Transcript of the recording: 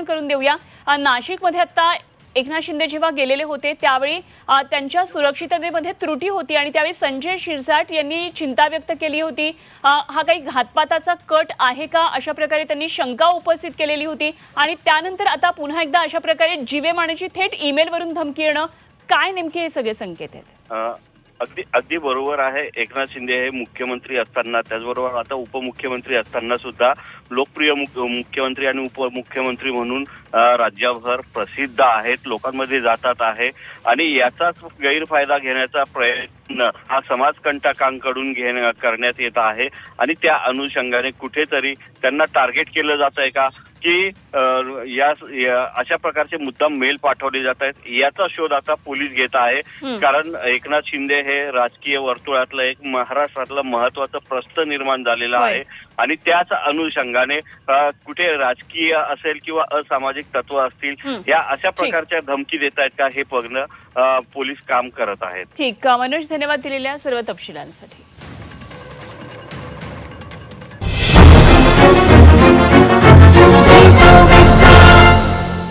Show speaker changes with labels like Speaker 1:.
Speaker 1: आठवण करून देऊया. नाशिकमध्ये आता एकनाथ शिंदे जेव्हा गेलेले होते त्यावेळी त्यांच्या सुरक्षिततेमध्ये त्रुटी होती आणि त्यावेळी संजय शिरसाट यांनी चिंता व्यक्त केली होती. हा काही घातपाताचा कट आहे का? अशा प्रकारे त्यांनी शंका उपस्थित केलेली होती. आणि त्यानंतर आता पुन्हा एकदा अशा प्रकारे जीवे मारण्याची थेट ईमेलवरून धमकी येणं. काय नेमके हे सगळे संकेत आहेत?
Speaker 2: अगदी अगदी बरोबर आहे. एकनाथ शिंदे हे मुख्यमंत्री असताना त्याचबरोबर आता उपमुख्यमंत्री असताना सुद्धा लोकप्रिय मुख- मुख्यमंत्री आणि उपमुख्यमंत्री म्हणून राज्यभर प्रसिद्ध आहेत. लोकांमध्ये जातात आहे. आणि याचाच गैरफायदा घेण्याचा प्रयत्न हा समाजकंटकांकडून घेण्या करण्यात येत आहे. आणि त्या अनुषंगाने कुठेतरी त्यांना टार्गेट केलं जात आहे का की या या- अशा प्रकारचे मुद्दाम मेल पाठवले जात आहेत. याचा शोध आता पोलीस घेत आहे. कारण एकनाथ शिंदे हे राजकीय वर्तुळातलं एक महाराष्ट्रातलं महत्वाचं प्रस्थ निर्माण झालेलं. आहे. आणि त्याच अनुषंगाने कुठे राजकीय असेल किंवा असामाजिक तत्व असतील. या अशा प्रकारच्या धमकी देत आहेत का हे बघणं? पोलीस काम करत आहेत.
Speaker 1: ठीक मनोज धन्यवाद दिलेल्या सर्व तपशिलांसाठी.